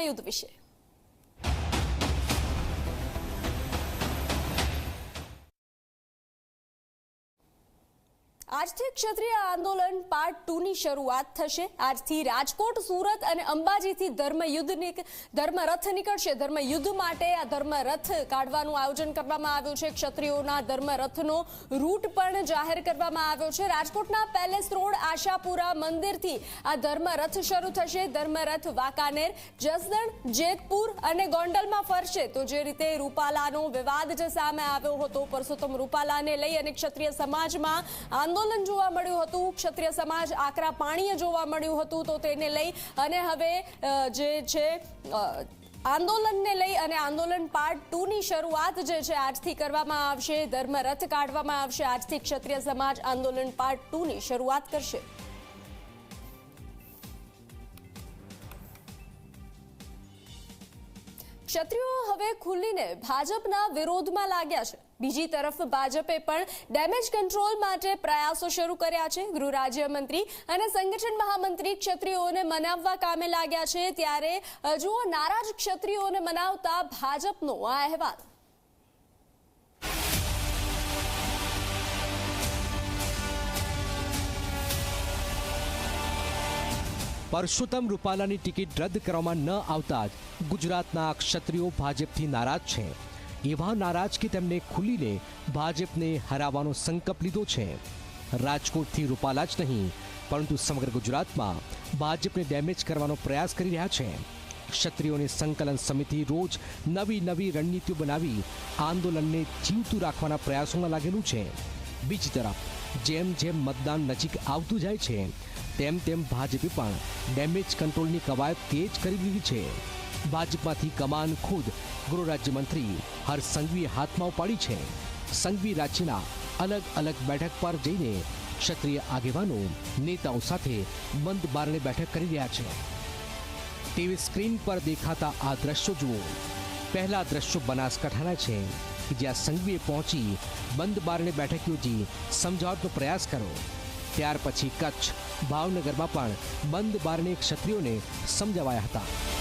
ધર્મયુદ્ધ વિશે આજથી ક્ષત્રિય આંદોલન પાર્ટ ટુ ની શરૂઆત થશે. આજથી રાજકોટ, સુરત અને અંબાજીથી ધર્મયુદ્ધ ધર્મરથ નીકળશે. ધર્મયુદ્ધ માટે આ ધર્મરથ કાઢવાનું આયોજન કરવામાં આવ્યું છે. ક્ષત્રિયોના ધર્મરથનો રૂટ પણ જાહેર કરવામાં આવ્યો છે. રાજકોટના પેલેસ રોડ, આશાપુરા મંદિરથી આ ધર્મરથ શરૂ થશે. ધર્મરથ વાંકાનેર, જસદણ, જેતપુર અને ગોંડલમાં ફરશે. તો જે રીતે રૂપાલાનો વિવાદ જે સામે આવ્યો હતો, પરસોત્તમ રૂપાલાને લઈ અને ક્ષત્રિય સમાજમાં આંદોલન જોવા મળ્યું હતું. ક્ષત્રિય સમાજ આકરા પાણીએ જોવા મળ્યું હતું તો તેને લઈ અને હવે જે છે આંદોલનને લઈ અને આંદોલન પાર્ટ ટુ ની શરૂઆત જે છે આજથી કરવામાં આવશે ધર્મરથ કાઢવામાં આવશે. આજથી ક્ષત્રિય સમાજ આંદોલન પાર્ટ ટુ ની શરૂઆત કરશે. ક્ષત્રિયો હવે ખુલ્લીને ભાજપના વિરોધમાં લાગ્યા છે. બીજી તરફ ભાજપે પણ ડેમેજ કંટ્રોલ માટે પ્રયાસો શરૂ કર્યા છે. ગૃહ રાજ્યમંત્રી અને સંગઠન મહામંત્રી ક્ષત્રિયોને મનાવવા કામે લાગ્યા છે. ત્યારે જુઓ, નારાજ ક્ષત્રિયોને મનાવતા ભાજપનો આ અહેવાલ. પરસોત્તમ રૂપાલાની ટિકિટ રદ કરવામાં ન આવતા જ ગુજરાતના ક્ષત્રિયો ભાજપથી નારાજ છે. એવા નારાજ કે તેમને ખુલીને ભાજપને હરાવવાનો સંકલ્પ લીધો છે. રાજકોટથી રૂપાલા જ નહીં, પરંતુ સમગ્ર ગુજરાતમાં ભાજપને ડેમેજ કરવાનો પ્રયાસ કરી રહ્યા છે. ક્ષત્રિયોની સંકલન સમિતિ રોજ નવી નવી રણનીતિઓ બનાવી આંદોલનને જીવતું રાખવાના પ્રયાસોમાં લાગેલું છે. બીજી તરફ, જેમ જેમ મતદાન નજીક આવતું જાય છે, તેમ તેમ ભાજપે પણ ડેમેજ કંટ્રોલની કવાયત તેજ કરી દીધી છે. ભાજપમાંથી કમાન ખુદ ગૃહ રાજ્યમંત્રી હર્ષ સંઘવીએ હાથમાં ઉપાડી છે. સંઘવી રાજ્યના અલગ અલગ બેઠક પર જઈને ક્ષત્રિય આગેવાનો નેતાઓ સાથે બંધ બારણે બેઠક કરી રહ્યા છે. ટીવી સ્ક્રીન પર દેખાતા આ દ્રશ્યો જુઓ. પહેલા દ્રશ્યો બનાસકાંઠાના છે કે જ્યાં સંઘવીએ પહોંચી બંધ બારણે બેઠક યોજી સમજાવટનો પ્રયાસ કર્યો. ત્યાર પછી કચ્છ ભાવનગરમાં પણ બંધ બારણે ક્ષત્રિયોને સમજાવાયા હતા.